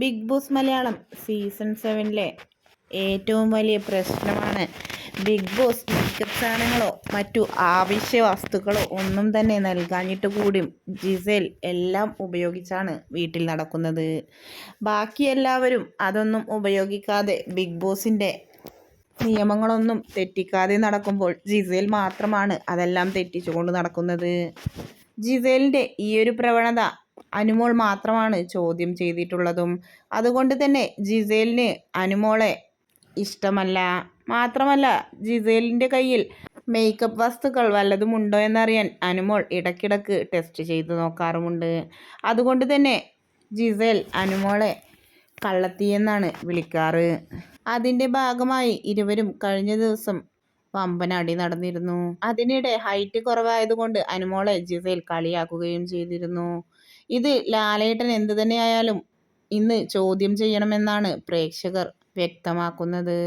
Big Boss Malayalam season സെവനിലെ ഏറ്റവും വലിയ പ്രശ്നമാണ്. ബിഗ് ബോസ് മേക്കപ്പ് സാധനങ്ങളോ മറ്റു ആവശ്യ വസ്തുക്കളോ ഒന്നും തന്നെ നൽകാഞ്ഞിട്ട് കൂടിയും ജിസേൽ എല്ലാം ഉപയോഗിച്ചാണ് വീട്ടിൽ നടക്കുന്നത്. ബാക്കി എല്ലാവരും അതൊന്നും ഉപയോഗിക്കാതെ ബിഗ് ബോസിന്റെ നിയമങ്ങളൊന്നും തെറ്റിക്കാതെ നടക്കുമ്പോൾ ജിസേൽ മാത്രമാണ് അതെല്ലാം തെറ്റിച്ചുകൊണ്ട് നടക്കുന്നത്. ജിസേലിന്റെ ഈ ഒരു പ്രവണത അനുമോൾ മാത്രമാണ് ചോദ്യം ചെയ്തിട്ടുള്ളതും. അതുകൊണ്ട് തന്നെ ജിസേലിന് അനുമോളെ ഇഷ്ടമല്ല. മാത്രമല്ല ജിസേലിന്റെ കയ്യിൽ മേക്കപ്പ് വസ്തുക്കൾ വല്ലതും ഉണ്ടോ എന്നറിയാൻ അനുമോൾ ഇടയ്ക്കിടയ്ക്ക് ടെസ്റ്റ് ചെയ്തു നോക്കാറുമുണ്ട്. അതുകൊണ്ട് തന്നെ ജിസേൽ അനുമോളെ കള്ളത്തിയെന്നാണ് വിളിക്കാറ്. അതിന്റെ ഭാഗമായി ഇരുവരും കഴിഞ്ഞ ദിവസം വമ്പനടി നടന്നിരുന്നു. അതിനിടെ ഹൈറ്റ് കുറവായതുകൊണ്ട് അനുമോളെ ജിസയിൽ കളിയാക്കുകയും ചെയ്തിരുന്നു. ഇത് ലാലേട്ടൻ എന്തു തന്നെയായാലും ഇന്ന് ചോദ്യം ചെയ്യണമെന്നാണ് പ്രേക്ഷകർ വ്യക്തമാക്കുന്നത്.